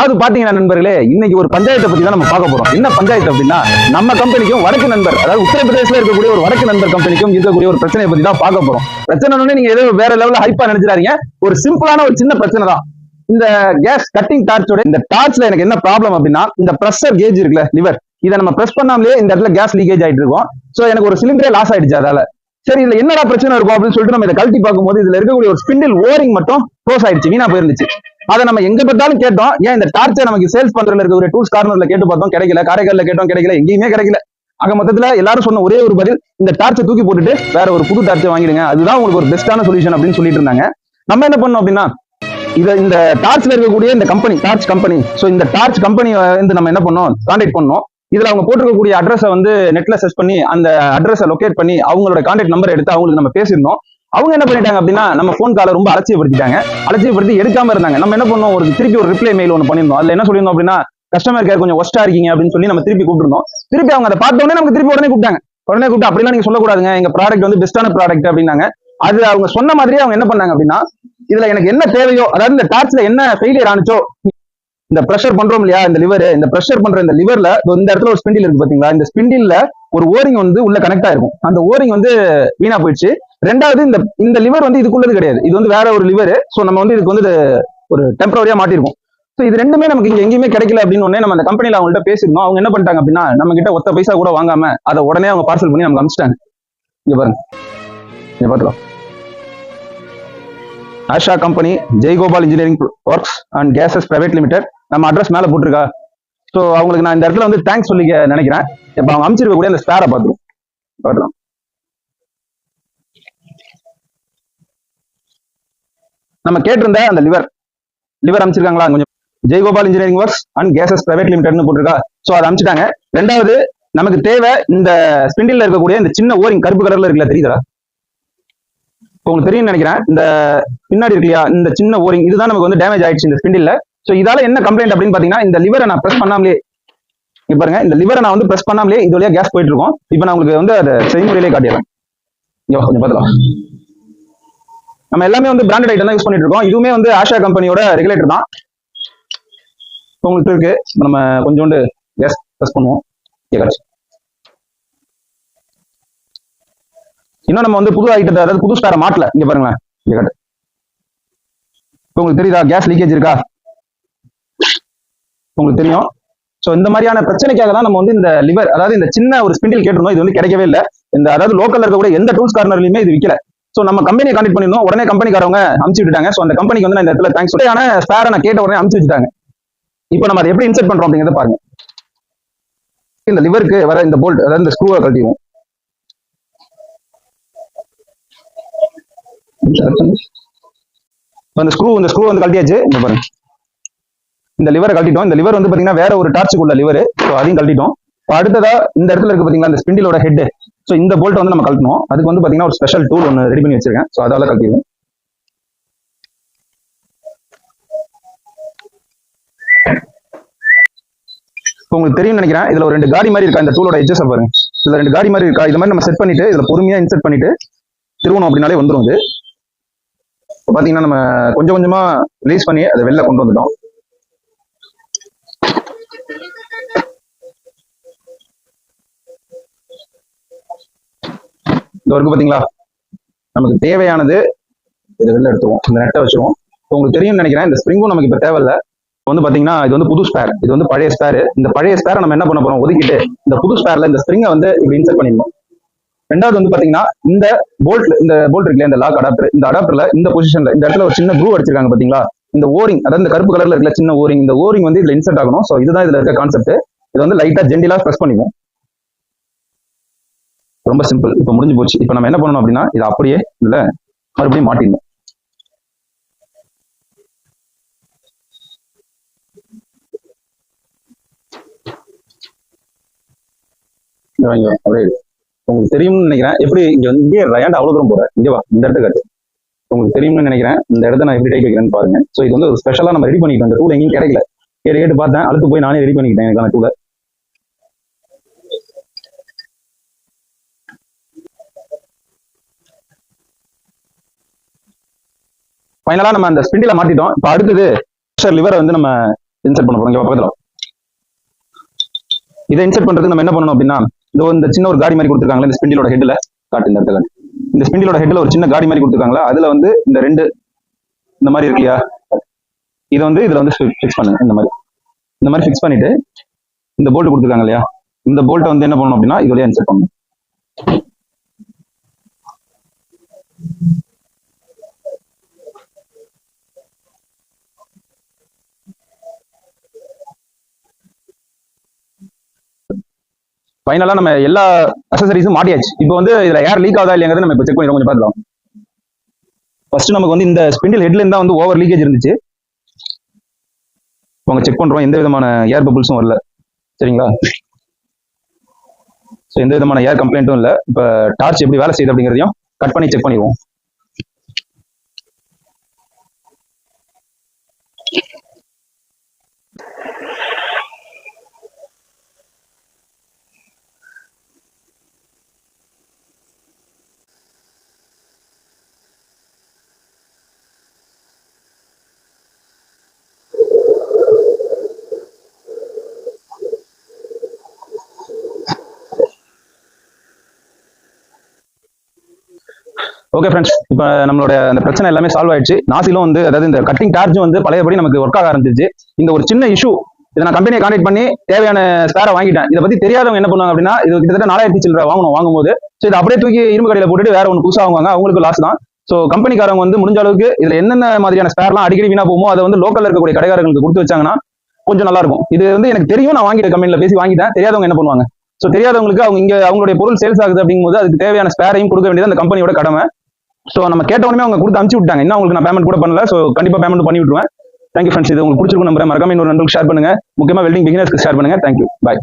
அதாவது பாத்தீங்கன்னா நண்பர்களே இன்னைக்கு ஒரு பஞ்சாயத்தை பத்தி தான் நம்ம பார்க்க போறோம். என்ன பஞ்சாயத்து அப்படின்னா நம்ம கம்பெனிக்கும் வடக்கு நண்பர் அதாவது உத்தரப்பிரதேசல இருக்கக்கூடிய ஒரு வடக்கு நண்பர் கம்பெனிக்கும் இருக்கக்கூடிய ஒரு பிரச்சனையை பத்தி தான் பார்க்க போறோம். பிரச்சனை நீங்க ஏதோ வேற லெவல்ல ஹைப்பா நினைச்சிடாதீங்க. ஒரு சிம்பிளான ஒரு சின்ன பிரச்சனை தான். இந்த கேஸ் கட்டிங் டார்ச்சோட இந்த டார்ச்ல எனக்கு என்ன ப்ராப்ளம் அப்படின்னா இந்த ப்ரெஷர் கேஜ் இருக்குல்ல லிவர் இதை நம்ம பிரஸ் பண்ணாமலே இந்த இடத்துல கேஸ் லீக்கேஜ் ஆயிட்டு இருக்கும். சோ எனக்கு ஒரு சிலிண்டரே லாஸ் ஆயிடுச்சு அதால. சரி இதுல என்னடா பிரச்சனை இருக்கும் அப்படின்னு சொல்லிட்டு நம்ம இதை கழட்டி பார்க்கும்போது இதுல இருக்கக்கூடிய ஒரு ஸ்பிண்டில் ஓரிங் மட்டும் க்ளோஸ் ஆயிடுச்சு வீணா போயிருந்துச்சு. அதை நம்ம எங்க பார்த்தாலும் கேட்டோம். ஏன் இந்த டார்ச்சை நமக்கு சேல்ஸ் பண்றதுல ஒரு டூல்ஸ் கார்னர்ல கேட்டு பார்த்தோம். கிடைக்கல. காரைக்கால்ல கேட்டோம். கிடைக்கல. எங்கேயுமே கிடைக்கல. ஆக மொத்தத்துல எல்லாரும் சொன்ன ஒரே ஒரு பதில் இந்த டார்ச்சை தூக்கி போட்டுட்டு வேற ஒரு புது டார்ச்சை வாங்கிடுங்க. அதுதான் உங்களுக்கு ஒரு பெஸ்டான சொல்யூஷன் அப்படின்னு சொல்லிட்டு இருந்தாங்க. நம்ம என்ன பண்ணோம் அப்படின்னா இத இந்த டார்ச்ல இருக்கக்கூடிய இந்த கம்பெனி டார்ச் கம்பெனி சோ இந்த டார்ச் கம்பெனி வந்து நம்ம என்ன பண்ணோம்? கான்டாக்ட் பண்ணோம். இதுல அவங்க போட்டிருக்கக்கூடிய அட்ரஸை வந்து நெட்ல சர்ச் பண்ணி அந்த அட்ரஸை லொகேட் பண்ணி அவங்களோட கான்டாக்ட் நம்பர் எடுத்து அவங்களுக்கு நம்ம பேசியிருந்தோம். அவங்க என்ன பண்ணிட்டாங்க அப்படின்னா நம்ம ஃபோன் காலை ரொம்ப அலட்சியப்படுத்திட்டாங்க. அலட்சியப்படுத்தி எடுக்காம இருந்தாங்க. நம்ம என்ன பண்ணோம்? ஒரு திருப்பி ஒரு ரிப்ளை மெயில் ஒன்று பண்ணியிருந்தோம். அதுல என்ன சொல்லியிருந்தோம் அப்படின்னா கஸ்டமர் கேர் கொஞ்சம் ஒஸ்டா இருக்கீங்க அப்படின்னு சொல்லி நம்ம திருப்பி கூப்பிட்டுருந்தோம். திருப்பி அவங்க அதை பார்த்த உடனே நமக்கு திருப்பி உடனே கூப்பிட்டாங்க. உடனே கூப்பிட்டு அப்படிலாம் நீங்க சொல்லக்கூடாதுங்க. எங்க ப்ராடக்ட் வந்து பெஸ்டான ப்ராடக்ட் அப்படின்னாங்க. அது அவங்க சொன்ன மாதிரியே அவங்க என்ன பண்ணாங்க அப்படின்னா இதுல எனக்கு என்ன தேவையோ அதாவது இந்த டார்ச்ல என்ன ஃபெயிலியர் ஆனிச்சோ இந்த ப்ரெஷர் பண்றோம் இல்லையா இந்த லிவர் இந்த ப்ரெஷர் பண்ற இந்த லிவர்ல இந்த இடத்துல ஒரு ஸ்பிண்டில் இருக்கு பாத்தீங்களா? இந்த ஸ்பிண்டில்ல ஒரு ஓரிங் வந்து உள்ள கனெக்ட் ஆயிருக்கும். அந்த ஓரிங் வந்து வீணா போயிடுச்சு. ரெண்டாவது இந்த இந்த லிவர் வந்து இதுக்குள்ளது கிடையாது. இது வந்து வேற ஒரு லிவர் ஸோ நம்ம வந்து இதுக்கு வந்து ஒரு டெம்பரவரியா மாட்டிருக்கோம் ஸோ இது ரெண்டுமே நமக்கு இங்க எங்கேயுமே கிடைக்கல அப்படின்னு உடனே நம்ம அந்த கம்பெனியில் அவங்கள்ட்ட பேசியிருந்தோம். அவங்க என்ன பண்ணிட்டாங்க அப்படின்னா நம்ம கிட்ட ஒத்த பைசா கூட வாங்காம அதை உடனே அவங்க பார்சல் பண்ணி நமக்கு அனுப்பிச்சிட்டாங்க. இங்க பாருங்க. இங்க பாத்துக்கலாம். Asha company Jaigopal engineering works and cases private limited நம்ம அட்ரஸ் மேலே போட்டிருக்கா? ஸோ அவங்களுக்கு நான் இந்த இடத்துல வந்து தேங்க்ஸ் சொல்லிக்க நினைக்கிறேன். இப்போ அவங்க அமைச்சிருக்கக்கூடிய அந்த ஸ்டாரை பார்த்துருவோம் பார்க்கலாம் நம்ம கேட்டிருந்த அந்த லிவர் லிவர் அமைச்சிருக்காங்களா? கொஞ்சம் Jaigopal engineering works and cases private லிமிடெட்னு போட்டிருக்கா. ஸோ அதை அமைச்சிட்டாங்க. ரெண்டாவது நமக்கு தேவை இந்த ஸ்பிண்டில் இருக்கக்கூடிய இந்த சின்ன ஓரிங் கருப்பு கலர்ல இருக்குல்ல தெரியுதா? உங்களுக்கு தெரியும் நினைக்கிறேன். இந்த பின்னாடி இருக்கு இல்லையா? இந்த சின்ன ஓரிங் இதுதான் நமக்கு வந்து டேமேஜ் ஆயிடுச்சு இந்த ஸ்பிண்டில்ல ஸோ இதால என்ன கம்ப்ளைண்ட் அப்படின்னு பாத்தீங்கன்னா இந்த லிவரை நான் ப்ரெஸ் பண்ணாமலே பாருங்க இந்த லிவரை நான் வந்து ப்ரெஸ் பண்ணாமலே இது வழியா கேஸ் போயிட்டு இருக்கோம். இப்போ நான் உங்களுக்கு வந்து அதை செய்முறையிலே காட்டிடுறேன். கொஞ்சம் பார்த்துக்கலாம். நம்ம எல்லாமே வந்து பிராண்டட் ஐட்டம் தான் யூஸ் பண்ணிட்டு இருக்கோம். இதுவுமே வந்து ஆஷா கம்பெனியோட ரெகுலேட்டர் தான். உங்களுக்கு இருக்கு. நம்ம கொஞ்சோண்டு கேஸ் ப்ரெஸ் பண்ணுவோம். இன்னும் நம்ம வந்து புது ஐட்டத்தை அதாவது புது ஸ்டாரை மாட்டல. இங்க பாருங்களேன். உங்களுக்கு தெரியுதா? கேஸ் லீக்கேஜ் இருக்கா? உங்களுக்கு தெரியும். சோ இந்த மாதிரியான பிரச்சனைக்காக தான் நம்ம வந்து இந்த லிவர் அதாவது இந்த சின்ன ஒரு ஸ்பிண்டில் கேட்டிருந்தோம் இது வந்து கிடைக்கவே இல்லை. இந்த அதாவது லோக்கல்ல இருக்கக்கூடிய எந்த டூல்ஸ் கார்னர்லயுமே இது விற்கல சோ நம்ம கம்பெனியை கான்டெக்ட் பண்ணிருந்தோம் உடனே கம்பெனிக்காரவங்க அமுச்சு விட்டுட்டாங்க. ஸோ அந்த கம்பெனிக்கு வந்து நான் இந்த இடத்துல தேங்க்ஸ் சொல்லியான ஸ்பேரை நான் கேட்ட உடனே அமுச்சு வச்சுட்டாங்க. இப்போ நம்ம அதை எப்படி இன்செர்ட் பண்றோம் அப்படிங்கிறத பாருங்க. இந்த லிவருக்கு வர இந்த போல்ட் அதாவது இந்த ஸ்க்ரூவை கழட்டிடுவோம். அந்த இந்த ஸ்க்ரூ இந்த ஸ்க்ரூ வந்து கழட்டியாச்சு. பாருங்க. இந்த லிவரை கழட்டிட்டோம். இந்த லிவர் வந்து பாத்தீங்கன்னா வேற ஒரு டார்ச்சுக்குள்ள லிவர் ஸோ அதையும் கழட்டிட்டோம். இப்போ அடுத்ததா இந்த இடத்துல இருக்கு பாத்தீங்களா இந்த ஸ்பிண்டிலோட ஹெட் ஸோ இந்த போல்ட் வந்து நம்ம கழட்டணும். அதுக்கு வந்து பாத்தீங்கன்னா ஒரு ஸ்பெஷல் டூல் ஒன்று ரெடி பண்ணி வச்சிருக்கேன். ஸோ அதால கழட்டிடுவோம் இப்போ உங்களுக்கு தெரியும் நினைக்கிறேன் இதுல ஒரு ரெண்டு காடி மாதிரி இருக்கா இந்த டூலோட எஜ்ஜஸ் பாருங்க. இதுல ரெண்டு காடி மாதிரி இருக்கா இது மாதிரி நம்ம செட் பண்ணிட்டு இதுல பொறுமையா இன்செர்ட் பண்ணிட்டு திருவணும் அப்படின்னாலே வந்துடும் இது. இப்போ பாத்தீங்கன்னா நம்ம கொஞ்சம் கொஞ்சமா ரிலீஸ் பண்ணி அதை வெளில கொண்டு வந்துட்டோம். இந்த ஒர்க்கு பார்த்தீங்களா நமக்கு தேவையானது இதை வெளில எடுத்துருவோம். இந்த நெட்டை வச்சுருவோம். இப்போ உங்களுக்கு தெரியும்னு நினைக்கிறேன் இந்த ஸ்ப்ரிங்கும் நமக்கு இப்போ தேவையில்ல. இப்போ வந்து பாத்தீங்கன்னா இது வந்து புது ஸ்பேர் இது வந்து பழைய ஸ்பேர் இந்த பழைய ஸ்பேரை நம்ம என்ன பண்ண போறோம்? ஒதுக்கிட்டு இந்த புது ஸ்பேர்ல இந்த ஸ்ப்ரிங்கை வந்து இப்படி இன்செர்ட் பண்ணிடணும். ரெண்டாவது வந்து பாத்தீங்கன்னா இந்த போல்ட் இந்த போல்ட் இருக்குல்ல இந்த லாக் அடாப்டர் இந்த அடாப்டர்ல இந்த பொசிஷன்ல இந்த இடத்துல ஒரு சின்ன ப்ரூ அடிச்சிருக்காங்க பாத்தீங்களா? இந்த ஓரிங் அதாவது இந்த கருப்பு கலர்ல இருக்கல சின்ன ஓரிங் இந்த ஓரிங் வந்து இதுல இன்செர்ட் ஆகணும். சோ இதுதான் இதுல இருக்க கான்செப்ட் இது வந்து லைட்டா ஜென்டிலா ப்ரெஸ் பண்ணிடுவோம். ரொம்ப சிம்பிள் இப்போ முடிஞ்சு போச்சு. இப்போ நம்ம என்ன பண்ணணும் அப்படின்னா இது அப்படியே இதுல மறுபடியும் மாட்டிடணும். அப்படியே உங்களுக்கு தெரியும்னு நினைக்கிறேன். எப்படி இங்க வந்து இங்கே ரயாண்ட் அவ்வளவு தூரம் போற இங்கே வா. இந்த இடத்த காட்டு. உங்களுக்கு தெரியும்னு நினைக்கிறேன். இந்த இடத்த நான் எப்படி டைப் வைக்கிறேன்னு பாருங்க. ஸோ இது வந்து ஒரு ஸ்பெஷலாக நம்ம ரெடி பண்ணிக்கிட்டோம். இந்த டூல் எங்கேயும் கிடைக்கல. கேட்டு கேட்டு பார்த்தேன். அடுத்து போய் நானே ரெடி பண்ணிக்கிட்டேன் எனக்கான டூலை ஃபைனலா நம்ம அந்த ஸ்பிண்டில மாட்டிட்டோம் இப்போ அடுத்தது லிவரை வந்து நம்ம இன்சர்ட் பண்ண போறோம். பக்கத்துல. இதை இன்சர்ட் பண்றதுக்கு நம்ம என்ன பண்ணணும் அப்படின்னா இதோ இந்த சின்ன ஒரு காடி மாதிரி கொடுத்துருக்காங்களா இந்த ஸ்பிண்டிலோட ஹெட்ல காட்டு இந்த இடத்துல. இந்த ஸ்பிண்டிலோட ஹெட்ல ஒரு சின்ன காடி மாதிரி கொடுத்துருக்காங்களா? அதுல வந்து இந்த ரெண்டு இந்த மாதிரி இருக்கியா இதை வந்து இதுல வந்து ஃபிக்ஸ் பண்ணுங்க இந்த மாதிரி. இந்த மாதிரி ஃபிக்ஸ் பண்ணிட்டு இந்த போல்ட் கொடுத்துருக்காங்க இல்லையா? இந்த போல்ட்டை வந்து என்ன பண்ணணும் அப்படின்னா இது வழியா இன்சர்ட் பண்ணணும். ஃபைனலாக நம்ம எல்லா அசசரிஸும் மாட்டியாச்சு. இப்போ வந்து இதில் ஏர் லீக் ஆகுதா இல்லையாங்கிறத நம்ம இப்போ செக் பண்ணி கொஞ்சம் பார்க்கலாம் ஃபர்ஸ்ட் நமக்கு வந்து இந்த ஸ்பிண்டில் ஹெட்லேருந்து தான் வந்து ஓவர் லீக்கேஜ் இருந்துச்சு. அவங்க செக் பண்ணுறோம் எந்த விதமான ஏர் பபுள்ஸும் வரல. சரிங்களா? ஸோ எந்த விதமான ஏர் கம்ப்ளைண்ட்டும் இல்லை. இப்போ டார்ச் எப்படி வேலை செய்யுது அப்படிங்கிறதையும் கட் பண்ணி செக் பண்ணிடுவோம். ஓகே ஃப்ரெண்ட்ஸ் இப்போ நம்மளோட அந்த பிரச்சனை எல்லாமே சால்வ் ஆயிடுச்சு. நாசிலும் வந்து அதாவது இந்த கட்டிங் சார்ஜும் வந்து பழையபடி நமக்கு ஒர்க் ஆக ஆரம்பிச்சிச்சு இந்த ஒரு சின்ன இஷ்யூ இதை நான் கம்பெனியை கான்டெக்ட் பண்ணி தேவையான ஸ்பேரை வாங்கிட்டேன். இதை பத்தி தெரியாதவங்க என்ன பண்ணுவாங்க அப்படின்னா இது கிட்டத்தட்ட நாலாயிரத்தி சில்லரை வாங்கணும் வாங்கும்போது. ஸோ இதை அப்படியே தூக்கி இரும்பு கடையில் போட்டுட்டு வேற ஒன்று புதுசாக வாங்குவாங்க. அவங்களுக்கு லாஸ் தான். ஸோ கம்பெனிக்காரங்க வந்து முடிஞ்ச அளவுக்கு இதில் என்னென்ன மாதிரியான ஸ்பேர்லாம் அடிக்கடி வீணா போகுமோ அதை வந்து லோக்கலில் இருக்கக்கூடிய கடைக்காரங்களுக்கு கொடுத்து வச்சாங்கன்னா கொஞ்சம் நல்லா இருக்கும். இது வந்து எனக்கு தெரியும் நான் வாங்கிட்ட கம்பெனியில் பேசி வாங்கிட்டேன். தெரியாதவங்க என்ன பண்ணுவாங்க? ஸோ தெரியாதவங்களுக்கு அவங்க இங்கே அவங்களுடைய பொருள் சேல்ஸ் ஆகுது அப்படிங்கும்போது அதுக்கு தேவையான ஸ்பேரையும் கொடுக்க வேண்டியது அந்த கம்பெனியோட கடமை. ஸோ நம்ம கேட்ட உடனே அவங்க கொடுத்து அனுப்பிச்சு விட்டாங்க. இன்னும் உங்களுக்கு நான் பேமெண்ட் கூட பண்ணல. ஸோ கண்டிப்பாக பேமெண்ட் பண்ணி விட்டுருவேன். தேங்க்யூ ஃப்ரெண்ட்ஸ் இது உங்களுக்கு பிடிச்சிருக்கும் நம்பரை மறக்காம இன்னொரு நண்பர்களுக்கு ஷேர் பண்ணுங்க. முக்கியமா வெல்டிங் பிகினர்ஸ்க்கு ஷேர் பண்ணுங்க. Thank you bye